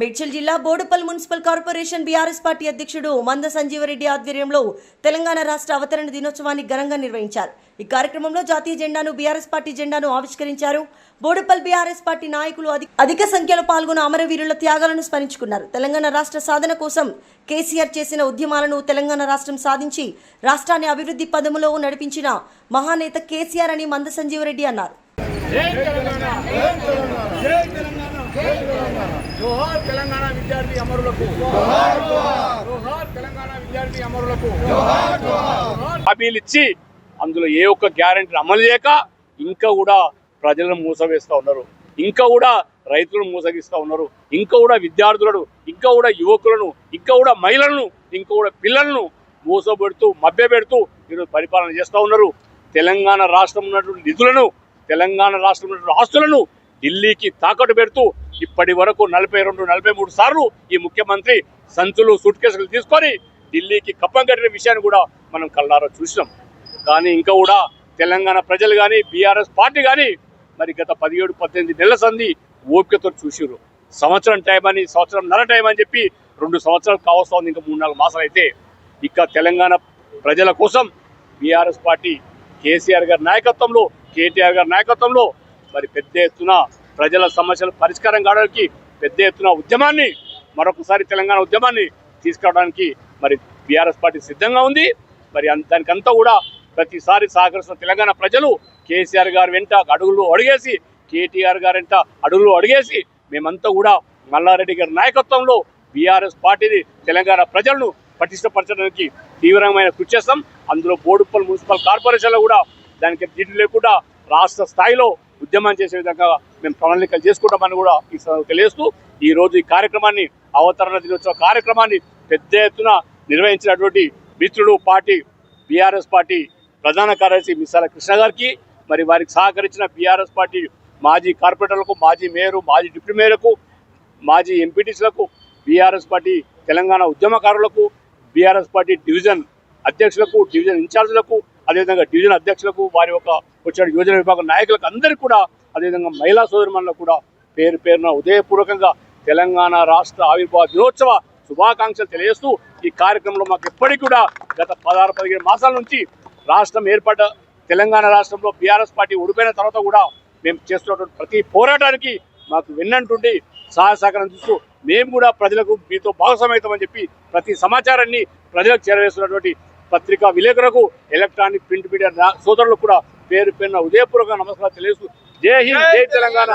మేడ్చల్ జిల్లా Boduppal municipal corporation BRS party అధ్యక్షుడు మంద సంజీవరెడ్డి ఆధ్వర్యంలో తెలంగాణ రాష్ట్ర అవతరణ దినోత్సవాన్ని ఘనంగా నిర్వహించారు. ఈ కార్యక్రమంలో జాతీయ జెండాను బీఆర్ఎస్ పార్టీ జెండాను ఆవిష్కరించారు. బోడుపల్ బీఆర్ఎస్ పార్టీ నాయకులు అధిక సంఖ్యలో పాల్గొన్న అమరవీరుల త్యాగాలను స్మరించుకున్నారు. తెలంగాణ రాష్ట్ర సాధన కోసం కేసీఆర్ చేసిన ఉద్యమాలను తెలంగాణ రాష్ట్రం సాధించి రాష్ట్రాన్ని అభివృద్ధి పదములో నడిపించిన మహానేత కేసీఆర్ అని మంద సంజీవరెడ్డి అన్నారు. జోహార్ తెలంగాణ విద్యార్థి అమరులకు. జోహార్ తెలంగాణ విద్యార్థి అమరులకు. హామీలు ఇచ్చి అందులో ఏ ఒక్క గ్యారెంటీ అమలు చేయక ఇంకా కూడా ప్రజలను మూసవేస్తూ ఉన్నారు. ఇంకా కూడా రైతులను మోసగిస్తూ ఉన్నారు. ఇంకా కూడా విద్యార్థులను ఇంకా కూడా యువకులను ఇంకా కూడా మహిళలను ఇంకా కూడా పిల్లలను మోసపెడుతూ మభ్యపెడుతూ ఈరోజు పరిపాలన చేస్తూ ఉన్నారు. తెలంగాణ రాష్ట్రం ఉన్నటువంటి నిధులను తెలంగాణ రాష్ట్రం ఉన్నటువంటి ఆస్తులను ఢిల్లీకి తాకట్టు పెడుతూ ఇప్పటి వరకు నలభై రెండు నలభై మూడు సార్లు ఈ ముఖ్యమంత్రి సంచులు సూట్ కేసులు తీసుకొని ఢిల్లీకి కప్పం కట్టిన విషయాన్ని కూడా మనం కళ్ళారా చూసినాం. కానీ ఇంకా కూడా తెలంగాణ ప్రజలు కానీ బీఆర్ఎస్ పార్టీ కానీ మరి గత పదిహేడు పద్దెనిమిది నెలల సంది ఓపికతో చూసిరు సంవత్సరం టైం అని సంవత్సరం నర టైం అని చెప్పి రెండు సంవత్సరాలు కావస్తుంది ఇంకా మూడు నాలుగు మాసాలు అయితే. ఇక తెలంగాణ ప్రజల కోసం బీఆర్ఎస్ పార్టీ కేసీఆర్ గారి నాయకత్వంలో కేటీఆర్ గారి నాయకత్వంలో మరి పెద్ద ఎత్తున ప్రజల సమస్యల పరిష్కారం కావడానికి పెద్ద ఎత్తున ఉద్యమాన్ని మరొకసారి తెలంగాణ ఉద్యమాన్ని తీసుకురావడానికి మరి బీఆర్ఎస్ పార్టీ సిద్ధంగా ఉంది. మరి దానికంతా కూడా ప్రతిసారి సహకరిస్తున్న తెలంగాణ ప్రజలు కేసీఆర్ గారు వెంట అడుగులు అడిగేసి కేటీఆర్ గారు వెంట అడుగులు అడిగేసి మేమంతా కూడా మల్లారెడ్డి గారి నాయకత్వంలో బీఆర్ఎస్ పార్టీని తెలంగాణ ప్రజలను పటిష్టపరచడానికి తీవ్రమైన కృషి చేస్తాం. అందులో బోడుప్పల్ మున్సిపల్ కార్పొరేషన్లో కూడా దానికి దిడ్డు లేకుండా రాష్ట్ర స్థాయిలో ఉద్యమం చేసే విధంగా మేము ప్రణాళికలు చేసుకుంటామని కూడా ఈ సందర్భంగా తెలియజేస్తూ ఈ రోజు ఈ కార్యక్రమాన్ని అవతరణ దినోత్సవ కార్యక్రమాన్ని పెద్ద ఎత్తున నిర్వహించినటువంటి మిత్రుడు పార్టీ బీఆర్ఎస్ పార్టీ ప్రధాన కార్యదర్శి మిసాల కృష్ణ గారికి మరి వారికి సహకరించిన బీఆర్ఎస్ పార్టీ మాజీ కార్పొరేటర్లకు మాజీ మేయరు మాజీ డిప్యూటీ మేయర్కు మాజీ ఎంపీటీసీలకు బీఆర్ఎస్ పార్టీ తెలంగాణ ఉద్యమకారులకు బీఆర్ఎస్ పార్టీ డివిజన్ అధ్యక్షులకు డివిజన్ ఇన్ఛార్జీలకు అదేవిధంగా డివిజన్ అధ్యక్షులకు వారి యొక్క వచ్చిన యోజన విభాగం నాయకులకు అందరికీ కూడా అదేవిధంగా మహిళా సోదరుమణులకు కూడా పేరు పేరున ఉదయపూర్వకంగా తెలంగాణ రాష్ట్ర ఆవిర్భావ దినోత్సవ శుభాకాంక్షలు తెలియజేస్తూ ఈ కార్యక్రమంలో మాకు ఎప్పటికీ కూడా గత పదహారు పదిహేను మాసాల నుంచి రాష్ట్రం ఏర్పడ్డ తెలంగాణ రాష్ట్రంలో బీఆర్ఎస్ పార్టీ ఓడిపోయిన తర్వాత కూడా మేము చేస్తున్నటువంటి ప్రతి పోరాటానికి మాకు విన్నంటుండి సహాయ సహకారం చూస్తూ మేము కూడా ప్రజలకు మీతో భాగస్వామ్యమని చెప్పి ప్రతి సమాచారాన్ని ప్రజలకు చేరవేస్తున్నటువంటి పత్రికా విలేకరులకు ఎలక్ట్రానిక్ ప్రింట్ మీడియా సోదరులకు కూడా పేరు పేరున ఉదయపూర్వక నమస్కారాలు తెలియజేస్తూ జై హింద్ జై తెలంగాణ.